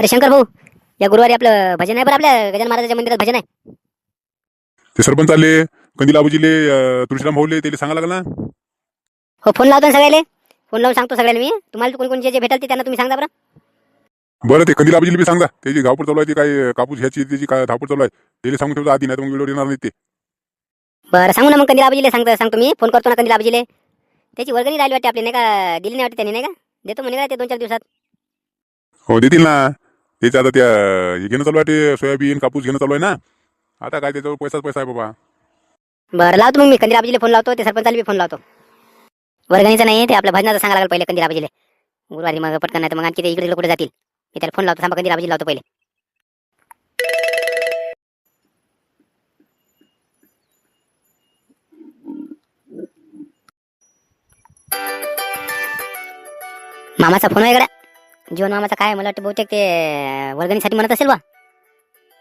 अरे शंकर भाऊ या गुरुवारी आपलं भजन आहे बरं आपल्या गजान महाराजाच्या मंदिरात भजन आहे. ते सरपंच आले कंदील आबूजीले अं, तुळशीराम भाऊले त्याला सांगा लागला ना. हो फोन लावतो ना सगळ्याले. फोन लावून सांगतो सगळ्याला मी. तुम्हाला कोण कोण जे भेटाल ते त्यांना तुम्ही सांगा बरं. बरं ते कंदील आबूजीला बी सांगा. त्याची धावपळ चालू आहे ती काय कापूस ह्याची त्याची काय धावपळ चालू आहे त्याला सांगून ठेवतो आधी नाही तर मग वेळेवर येणार नाही ते. बरं सांगू ना मग कंदील आबाजीले सांगतो सांगतो मी. फोन करतो ना कंदील आबाजीले. त्याची वर्गणी राहिली वाटते आपली नाही का? दिली नाही वाटते त्यांनी नाही का? देतो म्हणे का ते दोन चार दिवसात. हो देतील ना. त्याचं आता त्या हे घेणं चालू आहे ते सोयाबीन कापूस घेणं चालू आहे ना? आता काय त्याच्यावर पैसाच पैसा आहे बाबा. बरं लावतो मग मी कंदील आबाजीले फोन लावतो ते सरपंचाला बी फोन लावतो. वर्गणीचं नाही ते आपल्या भजनाचं सांगा लागेल पहिले कंदील आबाजीले गुरुवारी मग पटकन नाही तर मग आणखी ते इकडे कुठे जातील. मी त्याला फोन लावतो थांबा कंदील आबाजी लावतो पहिले. मामाचा फोन आहे गड्या. जीवन मामाचा काय मला वाटतं बहुतेक ते वर्गणीसाठी म्हणत असेल बा.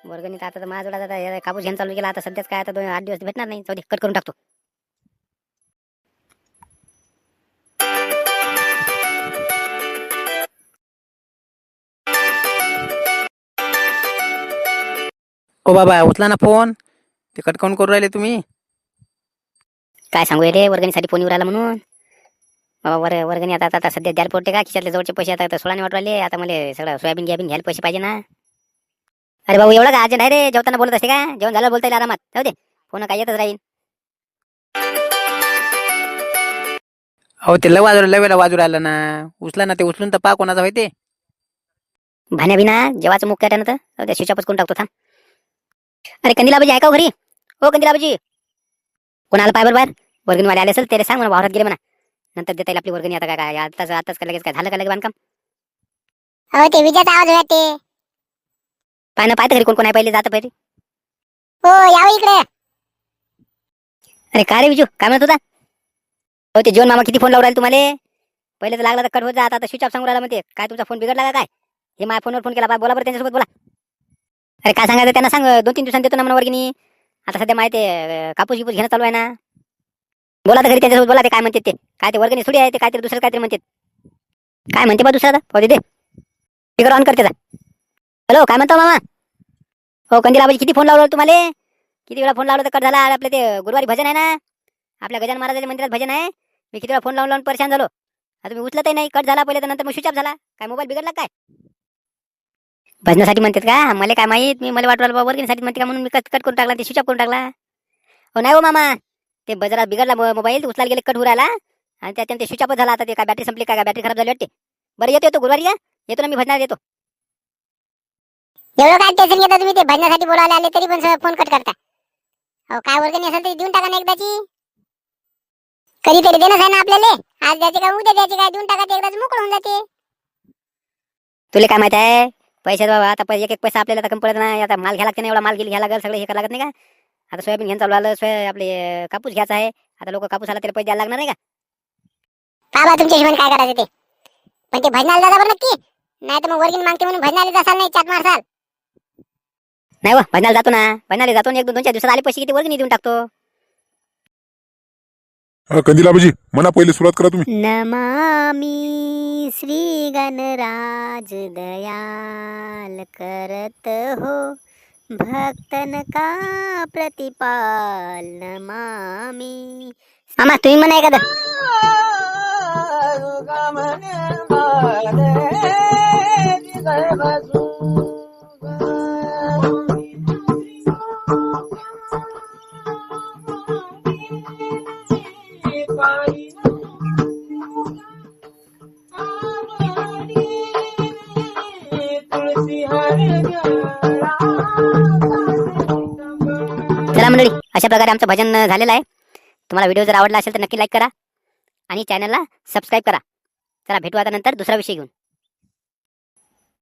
वर्गणीत आता तर माझ्या आता हे कापूस घेऊन चालू केला आता सध्याच काय आता दोन आठ दिवस भेटणार नाही जाऊ दे कट करून टाकतो. ओ बाबा उचला ना फोन. ते कटकाऊन करू राहिले तुम्ही. काय सांगू रे वर्गणीसाठी फोन येऊ राहिला म्हणून. बाबा वर वर्गणी आता आता सध्या द्यायला पडते का? खिशातले जवळचे पैसे आता आता सोळाने वाटू राहिले आता मला सगळं सोयाबीन घ्याबीन घ्यायला पैसे पाहिजे ना. अरे भाऊ एवढं का अर्जंट आहे रे? जेवताना बोलत असते का? जेवण झालं बोलता येईल आरामात. जाऊ दे. फोन काय येतच राहील अहो ते लय वाजू वेळा वाजू राहिलं ना. उचला ना ते उचलून तर पा कोणाचा होय ते. भाण्या बिना जेवाचं मुख काय तर? जाऊ दे स्विच ऑफच करून टाकतो थांब. अरे कंदिलाबाजी आहे का हो घरी? हो कंदिलाबाजी. कोणाला पाय बरं बाहेर वर्गणीवाले आले असेल त्याला सांग म्हणा वावरात गेले म्हणा. नंतर देता येईल आपली वर्गणी. आता काय काय आताच आताच काय लगेच काय झालं का लगेच बांधकाम? हो ते विजेचा आवाज पाय ना पाहतं घरी कोण कोण आहे पहिले जातं पहिले. हो यावं इकडे. अरे काय रे विजू? काय म्हणत होता? हो ते जीवन मामा किती फोन लावून राहिले तुम्हाला? पहिले तर लागला तर कट होत जा आता स्विच ऑफ सांगू राहिला म्हणते. काय तुमचा फोन बिघडला का काय? हे माझ्या फोनवर फोन केला बा बोला बरं त्यांच्यासोबत बोला. अरे काय सांगायचं त्यांना सांग दोन तीन दिवसांनी देतो ना म्हणा वर्गिनी आता सध्या माहिती आहे कापूस गिपूस घेणं चालू आहे ना. बोला तर घरी त्यांच्यासोबत बोला ते काय म्हणते ते. काय ते वर्गणी थोडी आहे ते काहीतरी दुसरं काहीतरी म्हणते काय म्हणते बा दुसरा आता? हो दे स्पीकर ऑन करते हॅलो काय म्हणतो मामा? हो कंदील किती फोन लावला तुम्हाला? किती वेळा फोन लावला तर कट झाला. आपलं ते गुरुवारी भजन आहे ना? आपल्या गजान महाराजाच्या मंदिरात भजन आहे. मी किती वेळा फोन लावून लावून परेशान झालो. आता मी उचलतही नाही. कट झाला पहिले तर नंतर मग स्विच ऑफ झाला. काय मोबाईल बिघडला काय? भजनासाठी म्हणतात का? मला काय माहीत. मी मला वाटलं बाबा वर्गणीसाठी म्हणते का म्हणून मी कट कट करून टाकला ते स्विच ऑफ करून टाकला. हो नाही हो मामा. ते बजारात बिघडला मोबाईल उचलायला गेले कट राहिला आणि त्याच्यानं ते स्विच ऑफच झाला आता ते काय बॅटरी संपली काय बॅटरी खराब झाली वाटते. बरं येतो येतो गुरुवारी या येतो ना मी भजनात येतो. एवढं काय टेन्शन घेता तुम्ही? ते भजनासाठी बोलायला आले तरी पण फोन कट करता. हो काय वर्गणी असेल तरी देऊन टाका ना एकदाची. कधीतरी देणंच आहे ना आपल्याला. आज द्यायचे काय उद्या द्यायचे काय? देऊन टाका ते एकदाच मोकळं होऊन जाते. तुला काय माहीत आहे? पैसे बाबा आता एक एक पैसा आपल्याला कमी पडत नाही. आता माल घ्यायला लागते ना एवढा माल घ्यायला लागेल सगळं हे करायला लागत नाही का? आता सोयाबीन घेऊन चालू आलं सोया आपले कापूस घ्यायचा आहे. आता लोक कापूस आला तरी पैसे द्यायला लागणार नाही का? बाबा तुमच्या हिशोबाने काय करायचं ते? पण ते भजनाला जाता बरं नक्की. नाही तर मग वर्गणी मागते म्हणून भजनाला जासाल नाही चाट मारसाल. नाही व भजनाला जातो ना. भजनाला जातो आणि एक दोन दोन चार दिवसात आले पैसे किती वर्गणी देऊन टाकतो. अं, कंदील आबूजी म्हणा पहिले सुरुवात करा तुम्ही. नमामि श्री गणराज दयाल करत हो. भक्तन का प्रतिपाल नमामि मामा तुम्ही म्हणा एखादं. चला मंडळी? अशा प्रकारे आमचं भजन झालेलं आहे. तुम्हाला व्हिडिओ जर आवडला असेल तर नक्की लाईक करा आणि चॅनलला सबस्क्राईब करा. चला भेटू आता नंतर दुसरा विषय घेऊन.